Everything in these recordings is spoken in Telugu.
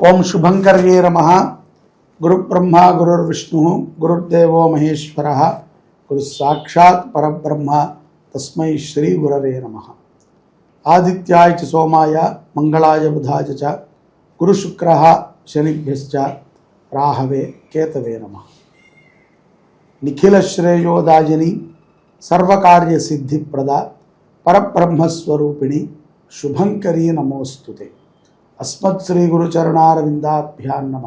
ओम शुभंकर नम। गुरु ब्रह्मा गुरुर्विष्णु, गुरुर्देव महेश्वर। गुरु साक्षात् परब्रह्म। तस्म श्री गुरव नम आदि सोमाय, मंगलाय, बुधाय च, गुरुशुक्र शनिभ्य राहवे, केतवे नम। निखिलश्रेयोदायिनी, सर्वकार्यसिद्धिप्रदा, परब्रह्मस्वरूपिणी, शुभंकरी नमोस्तुते అస్మత్ శ్రీ గురుచరణారవిందాభ్యాన్ నమ.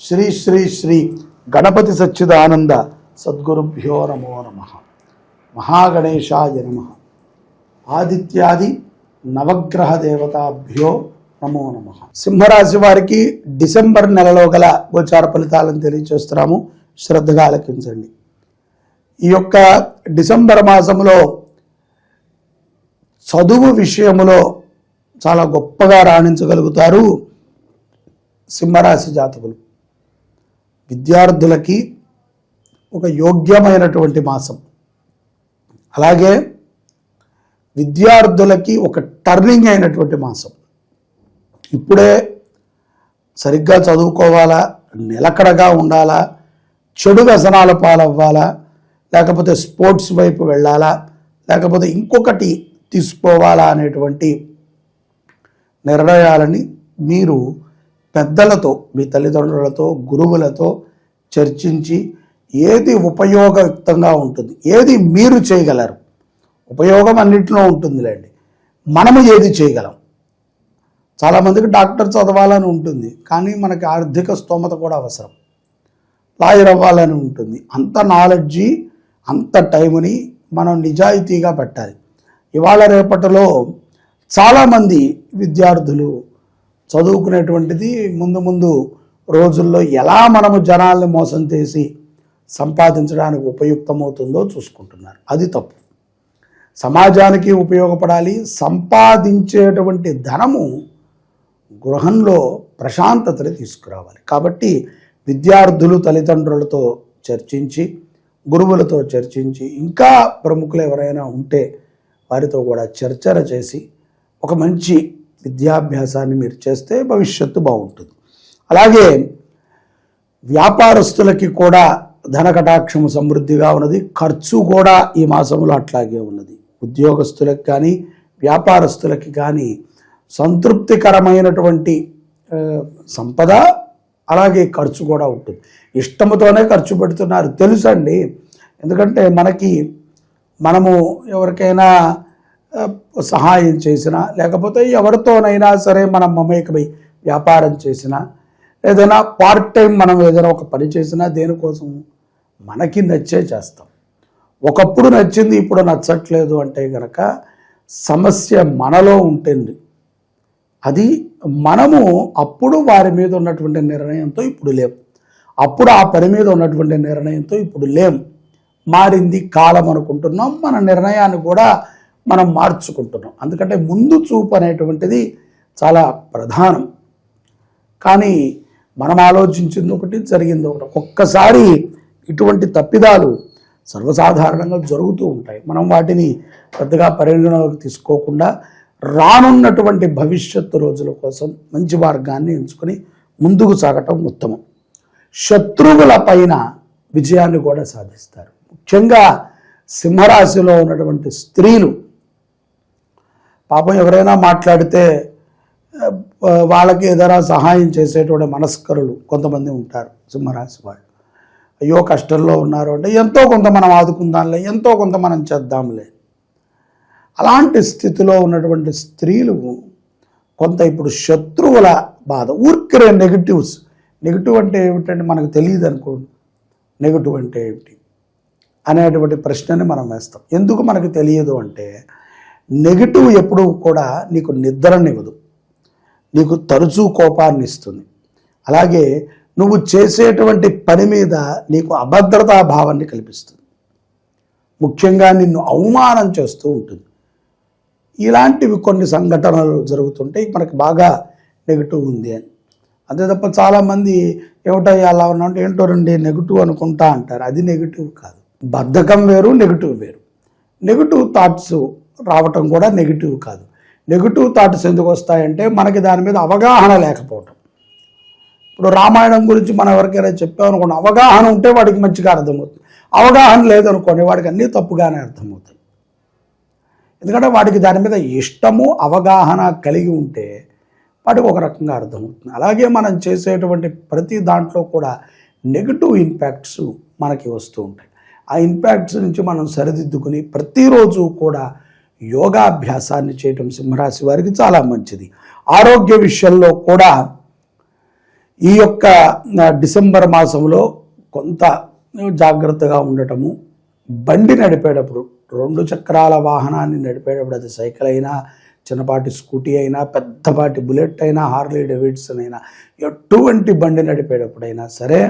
శ్రీ శ్రీ శ్రీ గణపతి సచ్చిదానంద సద్గురుభ్యో నమో నమ. మహాగణేశాయ నమ. ఆదిత్యాది నవగ్రహ దేవతాభ్యో నమో నమ. సింహరాశి వారికి డిసెంబర్ నెలలో గల గోచార ఫలితాలను తెలియచేస్తున్నాము. శ్రద్ధగా ఆలకించండి. ఈ యొక్క డిసెంబర్ మాసంలో చదువు విషయములో చాలా గొప్పగా రాణించగలుగుతారు సింహరాశి జాతకులు. విద్యార్థులకి ఒక యోగ్యమైనటువంటి మాసం. అలాగే విద్యార్థులకి ఒక టర్నింగ్ అయినటువంటి మాసం. ఇప్పుడే సరిగ్గా చదువుకోవాలా నిలకడగా ఉండాలా చెడు వ్యసనాల పాలవ్వాలా లేకపోతే స్పోర్ట్స్ వైపు వెళ్ళాలా లేకపోతే ఇంకొకటి తీసుకోవాలా అనేటువంటి నిర్ణయాలని మీరు పెద్దలతో మీ తల్లిదండ్రులతో గురువులతో చర్చించి ఏది ఉపయోగయుక్తంగా ఉంటుంది ఏది మీరు చేయగలరు. ఉపయోగం అన్నింటిలో ఉంటుందిలేండి. మనము ఏది చేయగలం. చాలామందికి డాక్టర్ చదవాలని ఉంటుంది కానీ మనకి ఆర్థిక స్తోమత కూడా అవసరం. లాయర్ అవ్వాలని ఉంటుంది. అంత నాలెడ్జి అంత టైంని మనం నిజాయితీగా పెట్టాలి. ఇవాళ రేపటిలో చాలామంది విద్యార్థులు చదువుకునేటువంటిది ముందు ముందు రోజుల్లో ఎలా మనము జనాల్ని మోసం చేసి సంపాదించడానికి ఉపయుక్తమవుతుందో చూసుకుంటున్నారు. అది తప్పు. సమాజానికి ఉపయోగపడాలి సంపాదించేటువంటి ధనము గృహంలో ప్రశాంతతని తీసుకురావాలి. కాబట్టి విద్యార్థులు తల్లిదండ్రులతో చర్చించి గురువులతో చర్చించి ఇంకా ప్రముఖులు ఎవరైనా ఉంటే వారితో కూడా చర్చలు చేసి ఒక మంచి విద్యాభ్యాసాన్ని మీరు చేస్తే భవిష్యత్తు బాగుంటుంది. అలాగే వ్యాపారస్తులకి కూడా ధన కటాక్షము సమృద్ధిగా ఉన్నది. ఖర్చు కూడా ఈ మాసంలో అట్లాగే ఉన్నది. ఉద్యోగస్తులకు కానీ వ్యాపారస్తులకి కానీ సంతృప్తికరమైనటువంటి సంపద అలాగే ఖర్చు కూడా ఉంటుంది. ఇష్టముతోనే ఖర్చు పెడుతున్నారు. తెలుసండి. ఎందుకంటే మనకి మనము ఎవరికైనా సహాయం చేసినా లేకపోతే ఎవరితోనైనా సరే మనం మమేకమై వ్యాపారం చేసినా ఏదైనా పార్ట్ టైం మనం ఏదైనా ఒక పని చేసినా దేనికోసం మనకి నచ్చే చేస్తాం. ఒకప్పుడు నచ్చింది ఇప్పుడు నచ్చట్లేదు అంటే గనక సమస్య మనలో ఉంటుంది. అది మనము అప్పుడు వారి మీద ఉన్నటువంటి నిర్ణయంతో ఇప్పుడు లేం. అప్పుడు ఆ పని మీద ఉన్నటువంటి నిర్ణయంతో ఇప్పుడు లేం. మారింది కాలం అనుకుంటున్నాం మన నిర్ణయాన్ని కూడా మనం మార్చుకుంటున్నాం. అందుకంటే ముందు చూపు అనేటువంటిది చాలా ప్రధానం. కానీ మనం ఆలోచించింది ఒకటి జరిగింది ఒకటి. ఒక్కసారి ఇటువంటి తప్పిదాలు సర్వసాధారణంగా జరుగుతూ ఉంటాయి. మనం వాటిని పెద్దగా పరిగణలోకి తీసుకోకుండా రానున్నటువంటి భవిష్యత్తు రోజుల కోసం మంచి మార్గాన్ని ఎంచుకొని ముందుకు సాగటం ఉత్తమం. శత్రువుల పైన విజయాన్ని కూడా సాధిస్తారు. ముఖ్యంగా సింహరాశిలో ఉన్నటువంటి స్త్రీలు పాపం ఎవరైనా మాట్లాడితే వాళ్ళకి ఏదైనా సహాయం చేసేటువంటి మనస్కరులు కొంతమంది ఉంటారు సింహరాశి వాళ్ళు. అయ్యో కష్టంలో ఉన్నారు అంటే ఎంతో కొంత మనం ఆదుకుందాంలే ఎంతో కొంత మనం చేద్దాంలే. అలాంటి స్థితిలో ఉన్నటువంటి స్త్రీలు కొంత ఇప్పుడు శత్రువుల బాధ. ఊరికరే నెగిటివ్స్. నెగిటివ్ అంటే ఏమిటంటే మనకు తెలియదు అనుకోండి. నెగిటివ్ అంటే ఏమిటి అనేటువంటి ప్రశ్నని మనం వేస్తాం. ఎందుకు మనకు తెలియదు అంటే నెగిటివ్ ఎప్పుడు కూడా నీకు నిద్రనివ్వదు. నీకు తరచూ కోపాన్ని ఇస్తుంది. అలాగే నువ్వు చేసేటువంటి పని మీద నీకు అభద్రతా భావాన్ని కల్పిస్తుంది. ముఖ్యంగా నిన్ను అవమానం చేస్తూ ఉంటుంది. ఇలాంటివి కొన్ని సంఘటనలు జరుగుతుంటే మనకి బాగా నెగిటివ్ ఉంది అని. అంతే తప్ప చాలామంది ఏమిటో అలా ఉన్నా అంటే ఏంటో రండి నెగిటివ్ అనుకుంటా అంటారు. అది నెగిటివ్ కాదు. బద్ధకం వేరు నెగిటివ్ వేరు. నెగిటివ్ థాట్స్ రావటం కూడా నెగిటివ్ కాదు. నెగిటివ్ థాట్స్ ఎందుకు వస్తాయంటే మనకి దాని మీద అవగాహన లేకపోవటం. ఇప్పుడు రామాయణం గురించి మనం ఎవరికైనా చెప్పామనుకోండి అవగాహన ఉంటే వాడికి మంచిగా అర్థమవుతుంది. అవగాహన లేదనుకోండి వాడికి అన్నీ తప్పుగానే అర్థమవుతాయి. ఎందుకంటే వాడికి దాని మీద ఇష్టము అవగాహన కలిగి ఉంటే వాడికి ఒక రకంగా అర్థమవుతుంది. అలాగే మనం చేసేటువంటి ప్రతి దాంట్లో కూడా నెగిటివ్ ఇంపాక్ట్స్ మనకి వస్తూ ఉంటాయి. ఆ ఇంపాక్ట్స్ నుంచి మనం సరిదిద్దుకుని ప్రతిరోజు కూడా యోగాభ్యాసాన్ని చేయటం సింహరాశి వారికి చాలా మంచిది. ఆరోగ్య విషయంలో కూడా ఈ యొక్క డిసెంబర్ మాసంలో కొంత జాగ్రత్తగా ఉండటము బండి నడిపేటప్పుడు రెండు చక్రాల వాహనాన్ని నడిపేటప్పుడు అది సైకిల్ అయినా చిన్నపాటి స్కూటీ అయినా పెద్దపాటి బుల్లెట్ అయినా హార్లీ డెవిడ్సన్ అయినా ఎటువంటి బండి నడిపేటప్పుడైనా సరే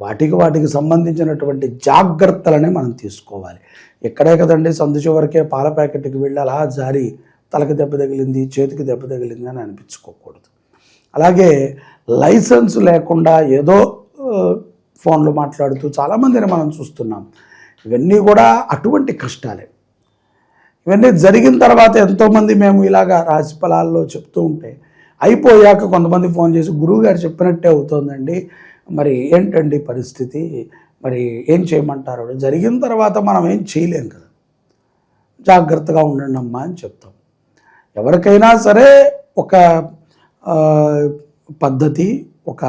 వాటికి వాటికి సంబంధించినటువంటి జాగ్రత్తలనే మనం తీసుకోవాలి. ఎక్కడే కదండి సందు చివరికే పాల ప్యాకెట్కి వెళ్ళి అలా జారి తలకి దెబ్బ తగిలింది చేతికి దెబ్బ తగిలింది అని అనిపించుకోకూడదు. అలాగే లైసెన్స్ లేకుండా ఏదో ఫోన్లు మాట్లాడుతూ చాలామందిని మనం చూస్తున్నాం. ఇవన్నీ కూడా అటువంటి కష్టాలే. ఇవన్నీ జరిగిన తర్వాత ఎంతోమంది మేము ఇలాగా రాశి ఫలాల్లో చెప్తూ ఉంటే అయిపోయాక కొంతమంది ఫోన్ చేసి గురువుగారు చెప్పినట్టే అవుతోందండి. మరి ఏంటండి పరిస్థితి? మరి ఏం చేయమంటారు? జరిగిన తర్వాత మనం ఏం చేయలేం కదా. జాగ్రత్తగా ఉండండి అమ్మా అని చెప్తాం. ఎవరికైనా సరే ఒక పద్ధతి ఒక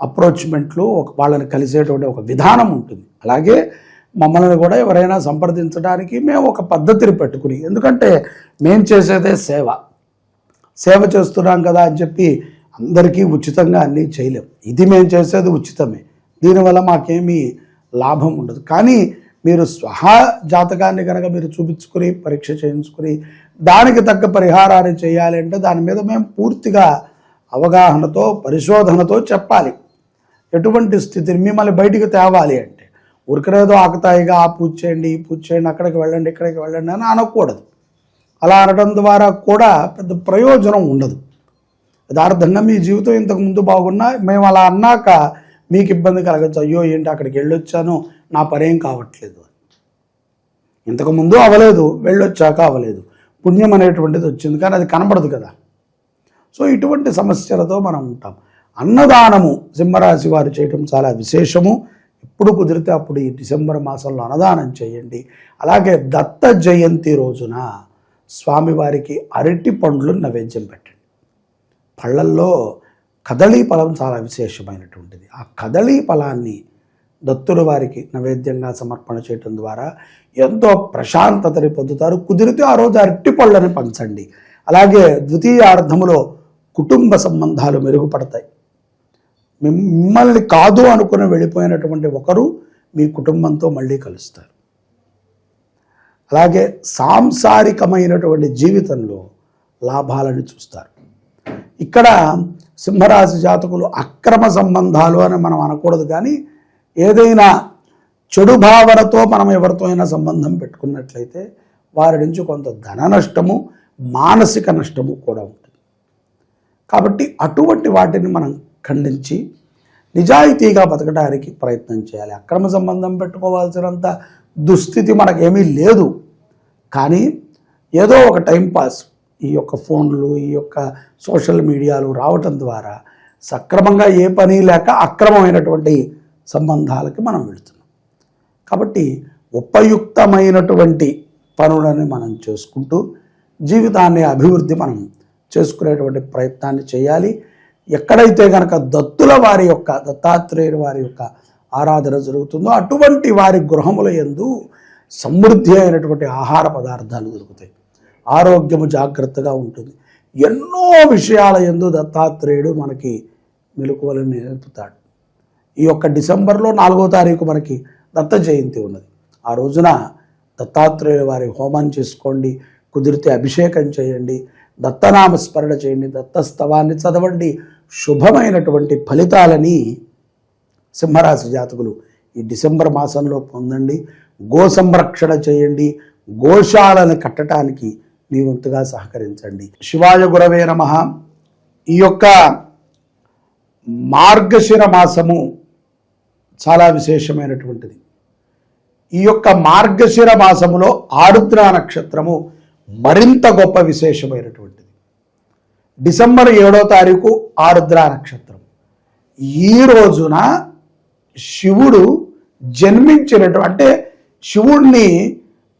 అప్రోచ్మెంట్లు ఒక వాళ్ళని కలిసేటువంటి ఒక విధానం ఉంటుంది. అలాగే మమ్మల్ని కూడా ఎవరైనా సంప్రదించడానికి మేము ఒక పద్ధతిని పెట్టుకుని ఎందుకంటే మేము చేసేదే సేవ. సేవ చేస్తున్నాం కదా అని చెప్పి అందరికీ ఉచితంగా అన్నీ చేయలేం. ఇది మేము చేసేది ఉచితమే. దీనివల్ల మాకేమీ లాభం ఉండదు. కానీ మీరు స్వహా జాతకాన్ని కనుక మీరు చూపించుకుని పరీక్ష చేయించుకుని దానికి తగ్గ పరిహారాన్ని చేయాలి అంటే దాని మీద మేము పూర్తిగా అవగాహనతో పరిశోధనతో చెప్పాలి. ఎటువంటి స్థితిని మిమ్మల్ని బయటికి తేవాలి అంటే ఉరికనేదో ఆకతాయిగా ఆ పూజ చేయండి ఈ పూజ చేయండి అక్కడికి వెళ్ళండి ఇక్కడికి వెళ్ళండి అని అనకూడదు. అలా అనడం ద్వారా కూడా పెద్ద ప్రయోజనం ఉండదు. యథార్థంగా మీ జీవితం ఇంతకు ముందు బాగున్నా మేము అలా అన్నాక మీకు ఇబ్బంది కలగచ్చు. అయ్యో ఏంటి అక్కడికి వెళ్ళొచ్చాను? నా పరేం కావట్లేదు ఇంతకుముందు అవ్వలేదు వెళ్ళొచ్చాక అవ్వలేదు. పుణ్యం అనేటువంటిది వచ్చింది కానీ అది కనబడదు కదా. సో ఇటువంటి సమస్యలతో మనం ఉంటాం. అన్నదానము సింహరాశి వారు చేయటం చాలా విశేషము. ఎప్పుడు కుదిరితే అప్పుడు ఈ డిసెంబర్ మాసంలో అన్నదానం చేయండి. అలాగే దత్త జయంతి రోజున స్వామివారికి అరటి పండ్లు నైవేద్యం పెట్టండి. పళ్ళల్లో కదళీ ఫలం చాలా విశేషమైనటువంటిది. ఆ కదళీ ఫలాన్ని దత్తుల వారికి నైవేద్యంగా సమర్పణ చేయటం ద్వారా ఎంతో ప్రశాంతతని పొందుతారు. కుదిరితే ఆ రోజు అరటి పళ్ళని పంచండి. అలాగే ద్వితీయ అర్థములో కుటుంబ సంబంధాలు మెరుగుపడతాయి. మిమ్మల్ని కాదు అనుకుని వెళ్ళిపోయినటువంటి ఒకరు మీ కుటుంబంతో మళ్ళీ కలుస్తారు. అలాగే సాంసారికమైనటువంటి జీవితంలో లాభాలను చూస్తారు. ఇక్కడ సింహరాశి జాతకులు అక్రమ సంబంధాలు అని మనం అనకూడదు కానీ ఏదైనా చెడు భావనతో మనం ఎవరితో అయినా సంబంధం పెట్టుకున్నట్లయితే వారి నుంచి కొంత ధన నష్టము మానసిక నష్టము కూడా ఉంటుంది. కాబట్టి అటువంటి వాటిని మనం ఖండించి నిజాయితీగా బతకడానికి ప్రయత్నం చేయాలి. అక్రమ సంబంధం పెట్టుకోవాల్సినంత దుస్థితి మనకేమీ లేదు. కానీ ఏదో ఒక టైంపాస్ ఈ యొక్క ఫోన్లు ఈ యొక్క సోషల్ మీడియాలు రావటం ద్వారా సక్రమంగా ఏ పని లేక అక్రమమైనటువంటి సంబంధాలకి మనం వెళుతున్నాం. కాబట్టి ఉపయుక్తమైనటువంటి పనులని మనం చేసుకుంటూ జీవితాన్ని అభివృద్ధి మనం చేసుకునేటువంటి ప్రయత్నాన్ని చేయాలి. ఎక్కడైతే కనుక దత్తుల వారి యొక్క దత్తాత్రేయుల వారి యొక్క ఆరాధన జరుగుతుందో అటువంటి వారి గృహముల ఎందు సమృద్ధి అయినటువంటి ఆహార పదార్థాలు దొరుకుతాయి. ఆరోగ్యము జాగ్రత్తగా ఉంటుంది. ఎన్నో విషయాల ఎందు దత్తాత్రేయుడు మనకి మెలకువలను నేర్పుతాడు. ఈ యొక్క డిసెంబర్లో నాలుగో తారీఖు మనకి దత్త జయంతి ఉన్నది. ఆ రోజున దత్తాత్రేయుల వారి హోమం చేసుకోండి కుదిరితే అభిషేకం చేయండి దత్తనామ స్మరణ చేయండి దత్తస్తవాన్ని చదవండి. శుభమైనటువంటి ఫలితాలని సింహరాశి జాతకులు ఈ డిసెంబర్ మాసంలో పొందండి. గో సంరక్షణ చేయండి. గోశాలను కట్టడానికి మీ వంతుగా సహకరించండి. శివాయ గురవే నమ. ఈ యొక్క మార్గశిర మాసము చాలా విశేషమైనటువంటిది. ఈ యొక్క మార్గశిర మాసములో ఆరుద్ర నక్షత్రము మరింత గొప్ప విశేషమైనటువంటిది. డిసెంబర్ ఏడో తారీఖు ఆరుద్ర నక్షత్రం. ఈ రోజున శివుడు జన్మించినటువంటి అంటే శివుణ్ణి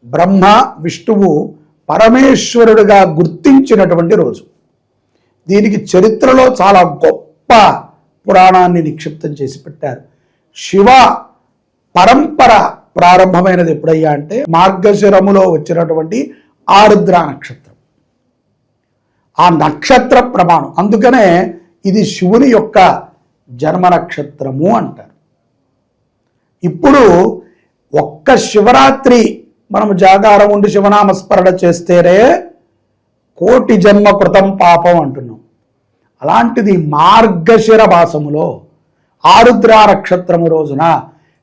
బ్రహ్మ విష్ణువు పరమేశ్వరుడుగా గుర్తించినటువంటి రోజు. దీనికి చరిత్రలో చాలా గొప్ప పురాణాన్ని నిక్షిప్తం చేసి పెట్టారు. శివ పరంపర ప్రారంభమైనది ఎప్పుడయ్యా అంటే మార్గశిరములో వచ్చినటువంటి ఆరుద్ర నక్షత్రం. ఆ నక్షత్ర ప్రమాణం. అందుకనే ఇది శివుని యొక్క జన్మ నక్షత్రము అంటారు. ఇప్పుడు ఒక్క శివరాత్రి మనం జాగారం ఉండి శివనామస్మరణ చేస్తేనే కోటి జన్మ కృతం పాపం అంటున్నాం. అలాంటిది మార్గశిర మాసములో ఆరుద్ర నక్షత్రము రోజున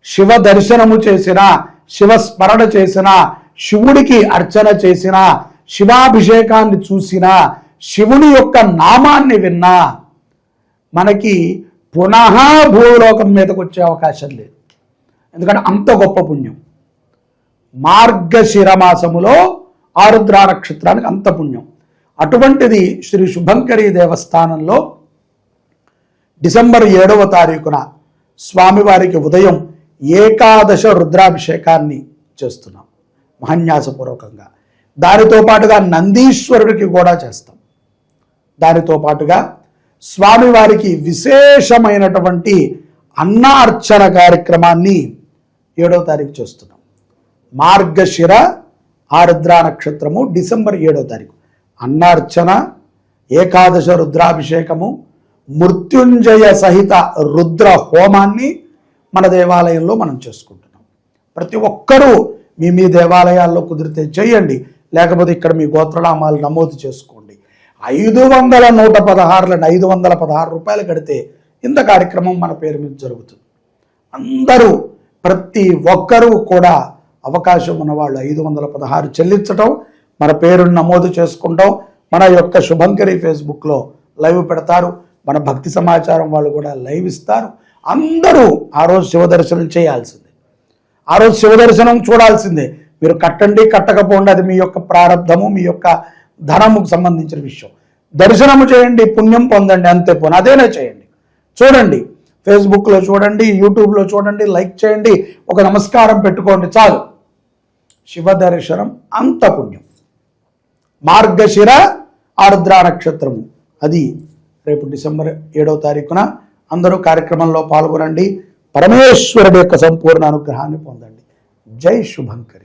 శివ దర్శనము చేసిన శివ స్మరణ చేసిన శివుడికి అర్చన చేసిన శివాభిషేకాన్ని చూసిన శివుని యొక్క నామాన్ని విన్నా మనకి పునః భూలోకం మీదకి వచ్చే అవకాశం లేదు. ఎందుకంటే అంత గొప్ప పుణ్యం. మార్గశిర మాసములో ఆరుద్ర నక్షత్రానికి అంత పుణ్యం. అటువంటిది శ్రీ శుభంకరి దేవస్థానంలో డిసెంబర్ ఏడవ తారీఖున స్వామివారికి ఉదయం ఏకాదశ రుద్రాభిషేకాన్ని చేస్తున్నాం. మహన్యాసపూర్వకంగా. దానితో పాటుగా నందీశ్వరుడికి కూడా చేస్తాం. దానితో పాటుగా స్వామివారికి విశేషమైనటువంటి అన్నార్చన కార్యక్రమాన్ని ఏడవ తారీఖు చేస్తున్నాం. మార్గశిర ఆరుద్ర నక్షత్రము డిసెంబర్ ఏడో తారీఖు. అన్నార్చన ఏకాదశ రుద్రాభిషేకము మృత్యుంజయ సహిత రుద్ర హోమాన్ని మన దేవాలయంలో మనం చేసుకుంటున్నాం. ప్రతి ఒక్కరూ మీ మీ దేవాలయాల్లో కుదిరితే చేయండి. లేకపోతే ఇక్కడ మీ గోత్రనామాలు నమోదు చేసుకోండి. ఐదు వందల నూట పదహారులను ఐదు వందల పదహారు రూపాయలు కడితే ఇంత కార్యక్రమం మన పేరు మీద జరుగుతుంది. అందరూ ప్రతి ఒక్కరూ కూడా అవకాశం ఉన్నవాళ్ళు ఐదు వందల పదహారు చెల్లించటం మన పేరును నమోదు చేసుకుంటాం మన యొక్క శుభంకరి ఫేస్బుక్లో లైవ్ పెడతారు మన భక్తి సమాచారం వాళ్ళు కూడా లైవ్ ఇస్తారు. అందరూ ఆ రోజు శివ దర్శనం చేయాల్సిందే. ఆ రోజు శివ దర్శనం చూడాల్సిందే. మీరు కట్టండి కట్టకపోండి అది మీ యొక్క ప్రారంధము మీ యొక్క ధనముకు సంబంధించిన విషయం. దర్శనము చేయండి పుణ్యం పొందండి అంతే పోను అదేనే చేయండి? చూడండి ఫేస్బుక్లో చూడండి యూట్యూబ్లో చూడండి లైక్ చేయండి ఒక నమస్కారం పెట్టుకోండి చాలు. శివ దర్శనం అంత పుణ్యం మార్గశిర ఆరుద్ర నక్షత్రము. అది రేపు డిసెంబర్ ఏడవ తారీఖున అందరూ కార్యక్రమంలో పాల్గొనండి. పరమేశ్వరుడు యొక్క సంపూర్ణ అనుగ్రహాన్ని పొందండి. జై శుభంకరి.